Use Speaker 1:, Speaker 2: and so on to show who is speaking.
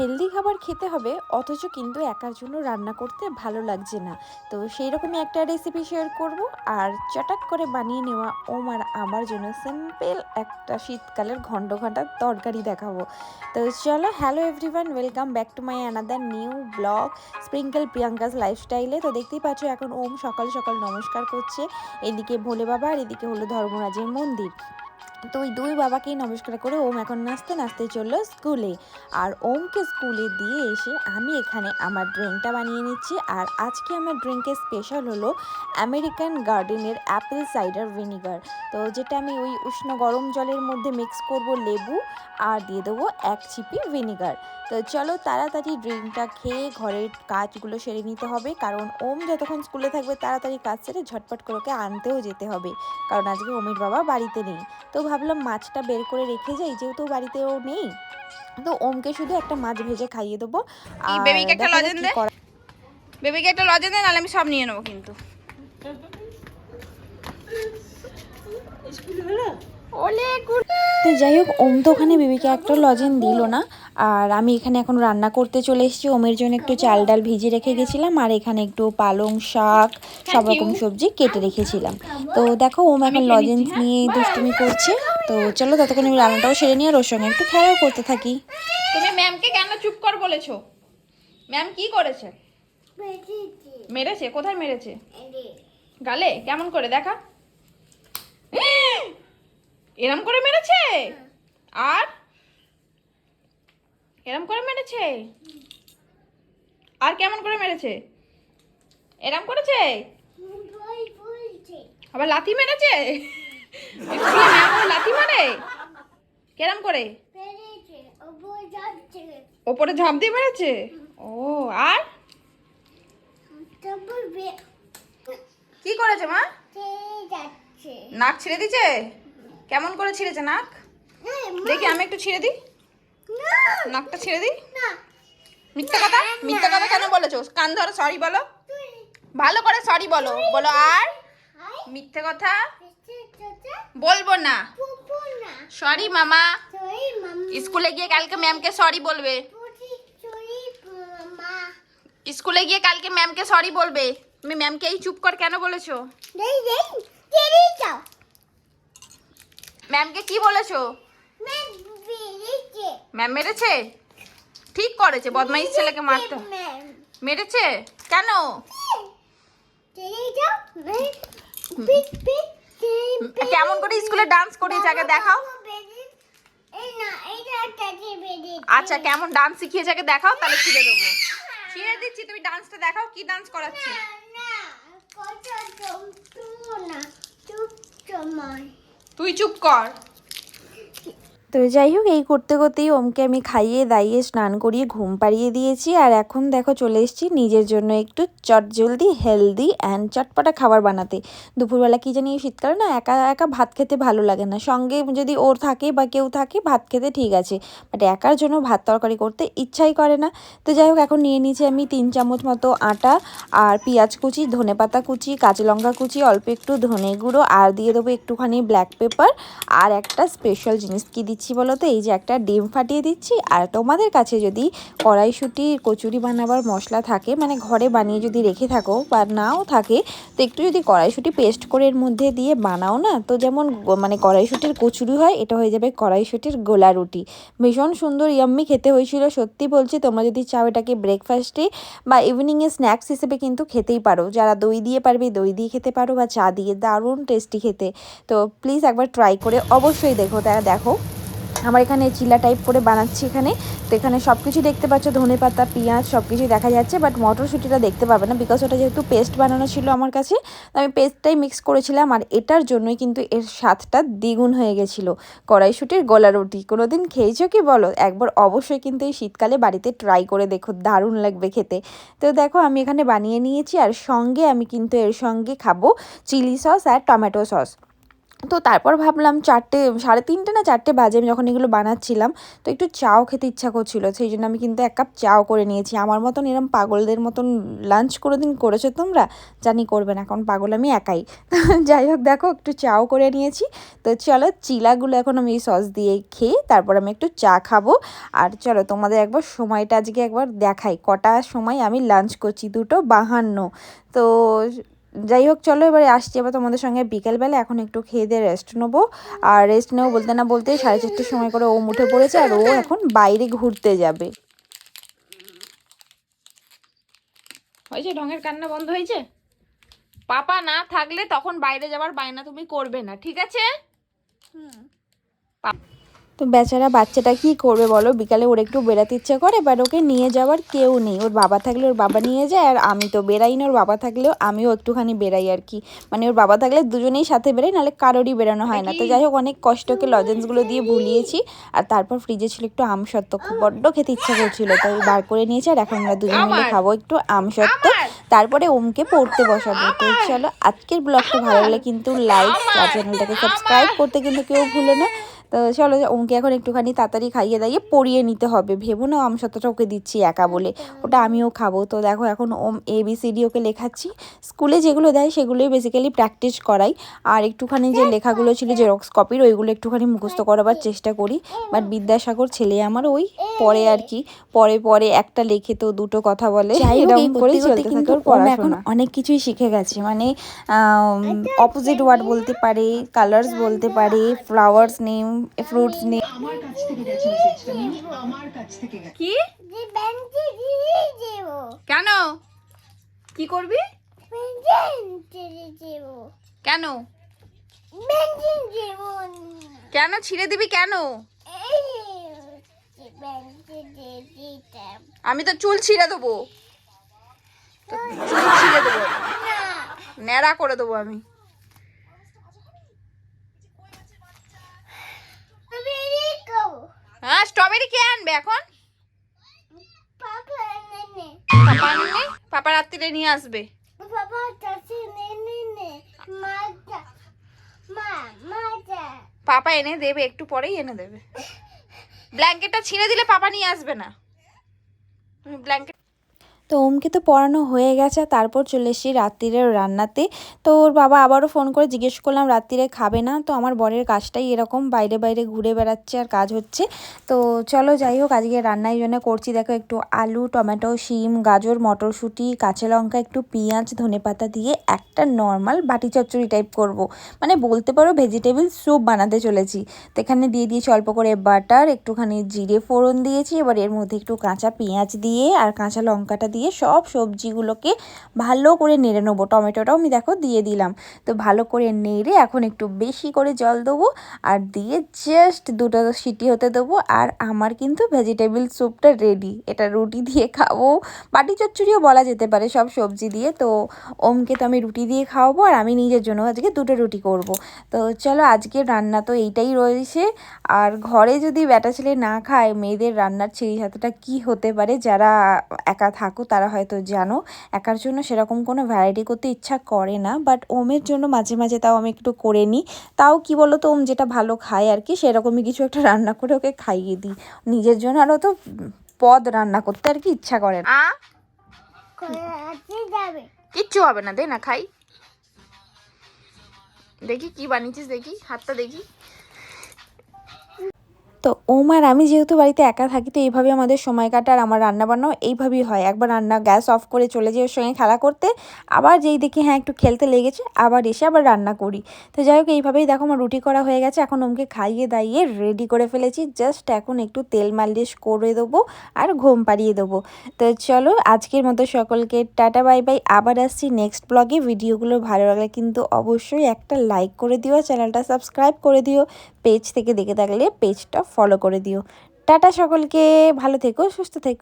Speaker 1: Healthy খাবার খেতে হবে, অথচ কিন্তু একার জন্য রান্না করতে ভালো লাগছে না। তো সেই রকমই একটা রেসিপি শেয়ার করব। আর চটাক করে বানিয়ে নেওয়া ওম আর আমার জন্য সিম্পল একটা শীতকালের ঘণ্ট ঘণ্টার তরকারি দেখাবো। তো চলো hello everyone welcome back to my another new blog sprinkle Priyanka's লাইফস্টাইলে তো দেখতেই পাচ্ছ, এখন ওম সকাল সকাল নমস্কার করছে। এদিকে ভোলে বাবা আর এদিকে হলো ধর্মরাজের মন্দির। তো ওই দুই বাবাকেই নমস্কার করে ওম এখন নাচতে নাচতে চলল স্কুলে। আর ওমকে স্কুলে দিয়ে এসে আমি এখানে আমার ড্রিঙ্কটা বানিয়ে নিচ্ছি। আর আজকে আমার ড্রিঙ্কের স্পেশাল হলো আমেরিকান গার্ডেনের অ্যাপেল সাইডার ভিনিগার। তো যেটা আমি ওই উষ্ণ গরম জলের মধ্যে মিক্স করব লেবু আর দিয়ে দেবো এক চিপি ভিনিগার। তো চলো তাড়াতাড়ি ড্রিঙ্কটা খেয়ে ঘরের কাজগুলো সেরে নিতে হবে। কারণ ওম যতক্ষণ স্কুলে থাকবে তাড়াতাড়ি কাজ সেরে ঝটপট করে ওকে আনতেও যেতে হবে। কারণ আজকে ওমের বাবা বাড়িতে নেই। তো ভাবলাম মাছটা বের করে রেখে যাই যেহেতু বাড়িতেও নেই। তো ওমকে শুধু একটা মাছ ভেজে খাইয়ে দেবো।
Speaker 2: এই
Speaker 1: আর
Speaker 2: বেবিকে একটা লজেন দে। বেবিকে একটা লজে দে নাহলে আমি সব নিয়ে নেব কিন্তু। ওলে গুড
Speaker 1: তো যাই হোক ওম তো ওখানে বিবিকে একটা লজেন দিল না। আর আমি এখানে এখন রান্না করতে চলে এসেছি। ওমের জন্য একটু চাল ডাল ভিজে রেখে গেছিলাম আর এখানে একটু পালং শাক সব রকম সবজি কেটে রেখেছিলাম। তো দেখো ওম এখন লজেন্স নিয়ে দুষ্টুমি করছে। তো চলো ততক্ষণ আমি রান্নাটাও সেরে নিয়ে আর ওর সঙ্গে একটু খেলাও করতে থাকি।
Speaker 2: তুমি ম্যামকে কেন চুপ কর বলেছ? ম্যাম কি করেছে? মেরেছে? কোথায় মেরেছে? গালে? কেমন করে? দেখা। এরম করে মেরেছে? আর? এরম করে মেরেছে? আর কেমন করে মেরেছে? এরম করেছে? আবার লাথি মেরেছে? লাথি মারে? কেরম করে? ওপরে ঝাঁপ দিয়ে মেরেছে? ও আর? কি করেছে মা? নাক ছিঁড়ে দিছে কেমন করে ছিঁড়েছে নাক? দেখি আমি একটু ছিঁড়ে দিই? নাকটা ছিঁড়ে দিই? মিথ্যা কথা? মিথ্যা কথা কেন বলেছ? কান ধরো সরি বলো। ভালো করে সরি বলো। বলো আর? মিথ্যে কথা? বলব না। সরি মামা। স্কুলে গিয়ে কালকে ম্যামকে সরি বলবে? স্কুলে গিয়ে কালকে ম্যামকে সরি বলবে? তুমি ম্যামকে এই চুপ কর কেন বলেছ? ম্যামকে কি বলেছ ম্যাম মেরেছে ঠিক করেছে বদমাইশ ছেলেকে মারতে মেরেছে কেন কেমন করে স্কুলে ডান্স করিয়েছে আগে দেখাও আচ্ছা কেমন ডান্স শিখিয়েছে আগে দেখাও তাহলে ছিঁড়ে দেবো ছিঁড়ে দিচ্ছি তুমি ডান্সটা দেখাও কি ডান্স করাচ্ছি তুই চুপ কর।
Speaker 1: তো যাই হোক, এই করতে করতেই ওমকে আমি খাইয়ে দাইয়ে স্নান করিয়ে ঘুম পাড়িয়ে দিয়েছি। আর এখন দেখো চলে এসেছি নিজের জন্য একটু চট জলদি হেলদি অ্যান্ড চটপটা খাবার বানাতে। দুপুরবেলা কি জানি শীতকালে না একা একা ভাত খেতে ভালো লাগে না। সঙ্গে যদি ওর থাকে বা কেউ থাকে, ভাত খেতে ঠিক আছে। বাট একার জন্য ভাত তরকারি করতে ইচ্ছাই করে না। তো যাই হোক, এখন নিয়ে নিয়েছি আমি তিন চামচ মতো আটা আর পেঁয়াজ কুচি, ধনে পাতা কুচি, কাঁচা লঙ্কা কুচি, অল্প একটু ধনে গুঁড়ো, আর দিয়ে দেবো একটুখানি ব্ল্যাক পেপার আর একটা স্পেশাল জিনিস। কী দিচ্ছি বলো তো এই যে একটা ডিম ফাটিয়ে দিচ্ছি, আর তোমাদের কাছে যদি কড়াইশুঁটি, কচুরি বানাবার মশলা থাকে মানে ঘরে বানিয়ে যদি রেখে থাকো বা নাও থাকে, তো একটু যদি কড়াইশুঁটি পেস্ট করে এর মধ্যে দিয়ে বানাও না? তো যেমন মানে কড়াইশুঁটির কচুরি হয়, এটা হয়ে যাবে কড়াইশুঁটির গোলা রুটি। ভীষণ সুন্দর ইয়াম্মি খেতে হয়েছিল, সত্যি বলছি, তোমরা যদি চাও এটাকে ব্রেকফাস্টে বা ইভিনিংয়ে স্ন্যাক্স হিসেবে কিন্তু খেতেই পারো। যারা দই দিয়ে পারবে, দই দিয়ে খেতে পারো বা চা দিয়ে, দারুণ টেস্টি খেতে। তো প্লিজ একবার ট্রাই করে অবশ্যই দেখো তারা দেখো। আমার এখানে চিলা টাইপ করে বানাচ্ছি এখানে। তো এখানে সব কিছু দেখতে পাচ্ছ, ধনে পাতা, পেঁয়াজ সব কিছুই দেখা যাচ্ছে বাট মটরশুঁটিটা দেখতে পাবে না বিকজ ওটা যেহেতু পেস্ট বানানো ছিল আমার কাছে, তো আমি পেস্টটাই মিক্স করেছিলাম আর এটার জন্যই কিন্তু এর স্বাদটা দ্বিগুণ হয়ে গেছিল। কড়াইশুঁটির গোলা রুটি কোনো দিন খেয়েছো কি বলো? একবার অবশ্যই কিন্তু এই শীতকালে বাড়িতে ট্রাই করে দেখো, দারুণ লাগবে খেতে। তো দেখো, আমি এখানে বানিয়ে নিয়েছি আর সঙ্গে আমি কিন্তু এর সঙ্গে খাব চিলি সস আর টমেটো সস তো তারপর ভাবলাম চারটে, সাড়ে তিনটে না চারটে বাজে আমি যখন এগুলো বানাচ্ছিলাম, তো একটু চাও খেতে ইচ্ছা করছিল, সেই জন্য আমি কিন্তু এক কাপ চাও করে নিয়েছি। আমার মতন এরম পাগলদের মতন লাঞ্চ করে দিন করেছ তোমরা, জানি করবে না, কারণ পাগল আমি একাই। যাই হোক, দেখো, একটু চাও করে নিয়েছি। তো চলো, চিলাগুলো এখন আমি এই সস দিয়ে খেয়ে তারপর আমি একটু চা খাব। আর চলো, তোমাদের একবার সময়টা আজকে একবার দেখাই। কটা সময় আমি লাঞ্চ করছি? দুটো বাহান্ন। তো যাই হোক চলো এবারে আসছি। এবার তোমাদের সঙ্গে বিকেলবেলা এখন একটু খেয়ে দিয়ে রেস্ট নেব। আর রেস্ট নেব বলতে না বলতেই সাড়ে চারটের সময় করে ও উঠে পড়েছে আর ও এখন বাইরে ঘুরতে যাবে।
Speaker 2: হয়েছে? ঢঙের কান্না বন্ধ হয়েছে? পাপা না থাকলে তখন বাইরে যাবার বায়না তুমি করবে না ঠিক আছে?
Speaker 1: তো বেচারা বাচ্চাটা কি করবে বলো? বিকালে ওর একটু বেড়াতে ইচ্ছে করে বাট ওকে নিয়ে যাওয়ার কেউ নেই। ওর বাবা থাকলে ওর বাবা নিয়ে যায় আর আমি তো বেরাই না ওর বাবা থাকলেও আমিও একটুখানি বেরাই আর কি। মানে ওর বাবা থাকলে দুজনেই সাথে বেরাই নাহলে কারোরই বেরানো হয় না। তো যাই হোক অনেক কষ্টকে লজেন্সগুলো দিয়ে ভুলিয়েছি আর তারপর ফ্রিজে ছিল একটু আমসত্ত্ব খুব বড্ড খেতে ইচ্ছা করছিল তাই বার করে নিয়েছি আর এখন আমরা দুজন মিলে খাব একটু আমসত্ত্ব তারপরে ওমকে পড়তে বসাবো। তো চলো আজকের ব্লগটা ভালো লাগলে কিন্তু লাইক আর চ্যানেলটাকে সাবস্ক্রাইব করতে কিন্তু কেউ ভুলে না। তো চলো ওকে এখন একটুখানি তাড়াতাড়ি খাইয়ে দাইয়ে পরিয়ে নিতে হবে। ভেবো না আম সত্যটা ওকে দিচ্ছি একা বলে। ওটা আমিও খাব। তো দেখো এখন ওম A B C D okay লেখাচ্ছি। স্কুলে যেগুলো দেয় সেগুলোই বেসিক্যালি প্র্যাকটিস করাই। আর একটুখানি যে লেখাগুলো ছিল জেরক্স কপির ওইগুলো একটুখানি মুখস্থ করাবার চেষ্টা করি। বাট বিদ্যাসাগর ছেলে আমার ওই পরে আর কি। পরে পরে একটা লেখে তো দুটো কথা বলে। এরকম করে চলতে থাকে ওর পড়াশোনা। অনেক কিছুই শিখে গেছে। মানে অপোজিট ওয়ার্ড বলতে পারে কালার্স বলতে পারে ফ্লাওয়ার্স নেম ফ্রুটস নেম
Speaker 3: আমার কাছ থেকে গেছে মেসেজটা আমার কাছ থেকে গেছে।
Speaker 2: কি?
Speaker 4: যে ব্যাংকে দিয়ে দেব।
Speaker 2: কেন? কি করবি?
Speaker 4: ব্যাংকে দেব।
Speaker 2: কেন?
Speaker 4: ব্যাংকে দেব
Speaker 2: কেন ছিঁড়ে দিবি কেন? আমি তো চুল ছিঁড়ে দেবো। চুল ছিঁড়ে দেবো। ন্যাড়া করে দেবো আমি
Speaker 4: তুমি রেখো
Speaker 2: হ্যাঁ স্ট্রবেরি কে আনবে এখন?
Speaker 4: পাপা
Speaker 2: পাপা আনবে? পাপা রাত্রিরে নিয়ে আসবে। পাপা এনে দেবে একটু পরেই এনে দেবে। ব্ল্যাঙ্কেটটা ছিঁড়ে দিলে পাপা নিয়ে আসবে না। তুমি ব্ল্যাঙ্কেট
Speaker 1: তো ওমকে তো পড়ানো হয়ে গেছে তারপর চলে এসেছি রাত্রিরের রান্নাতে। তো ওর বাবা আবারও ফোন করে জিজ্ঞেস করলাম, রাত্রিরে খাবে না? তো আমার বরের কাজটাই এরকম, বাইরে বাইরে ঘুরে বেড়াচ্ছে আর কাজ হচ্ছে। তো চলো যাই হোক, আজকে রান্নার জন্য করছি। দেখো একটু আলু, টমেটো, শিম, গাজর, মটরশুঁটি, কাঁচা লঙ্কা, একটু পেঁয়াজ ধনেপাতা দিয়ে একটা নর্মাল বাটি চচ্চড়ি টাইপ করব। মানে বলতে পারো ভেজিটেবল স্যুপ বানাতে চলেছি। তো এখানে দিয়ে দিয়েছি অল্প করে বাটার একটুখানি জিরে ফোড়ন দিয়েছি, এবার এর মধ্যে একটু কাঁচা পেঁয়াজ দিয়ে আর কাঁচা লঙ্কাটা দিয়ে সব সবজিগুলোকে ভালো করে নেড়ে নেব। টমেটোটাও আমি দেখো দিয়ে দিলাম। তো ভালো করে নেড়ে এখন একটু বেশি করে জল দেবো আর দিয়ে জাস্ট দুটো সিটি হতে দেবো আর আমার কিন্তু ভেজিটেবল স্যুপটা রেডি এটা রুটি দিয়ে খাব। বাটি চচ্চড়িও বলা যেতে পারে সব সবজি দিয়ে। তো ওমকে তো আমি রুটি দিয়ে খাওয়াবো আর আমি নিজের জন্য আজকে দুটো রুটি করব। তো চলো আজকে রান্না তো এইটাই রয়েছে। আর ঘরে যদি ব্যাটা ছেলে না খায়, মেয়েদের রান্নার ছিঁড়ি হাতটা কী হতে পারে? যারা একা থাকো তারা হয়তো জানো একার জন্য সেরকম কোনো ভ্যারাইটি করতে ইচ্ছা করে না বাট ওমের জন্য মাঝে মাঝে তাও আমি একটু করে নিই। তাও কি বলো তো ওম যেটা ভালো খায় আর কি সেরকমই কিছু একটা রান্না করে ওকে খাইয়ে দিই। নিজের জন্য আরও তো পদ রান্না করতে আর কি ইচ্ছা করে না।
Speaker 2: আ?
Speaker 4: করে আছে যাবে।
Speaker 2: কিচ্ছু হবে না দে না খাই। দেখি কি বানিয়েছিস দেখি হাতটা দেখি।
Speaker 1: তো ওম আর আমি যেহেতু বাড়িতে একা থাকি, তো এইভাবে আমাদের সময় কাটা আর আমার রান্নাবান্নাও এইভাবেই হয়। একবার রান্না গ্যাস অফ করে চলে যাই ওর সঙ্গে খেলা করতে, আবার যেই দেখি হ্যাঁ একটু খেলতে লেগেছে, আবার এসে আবার রান্না করি। তো যাই হোক, এইভাবেই দেখো আমার রুটি করা হয়ে গেছে। এখন ওমকে খাইয়ে দাইয়ে রেডি করে ফেলেছি। জাস্ট এখন একটু তেল মালিশ করে দেবো আর ঘুম পাড়িয়ে দেবো। তো চলো, আজকের মতো সকলকে টাটা, বাই বাই। আবার আসছি নেক্সট ব্লগে ভিডিওগুলো ভালো লাগলে কিন্তু অবশ্যই একটা লাইক করে দিও, চ্যানেলটা সাবস্ক্রাইব করে দিও। পেজ থেকে দেখে থাকলে পেজটা ফলো করে দিও। টাটা সকলকে ভালো থেকো সুস্থ থেকো।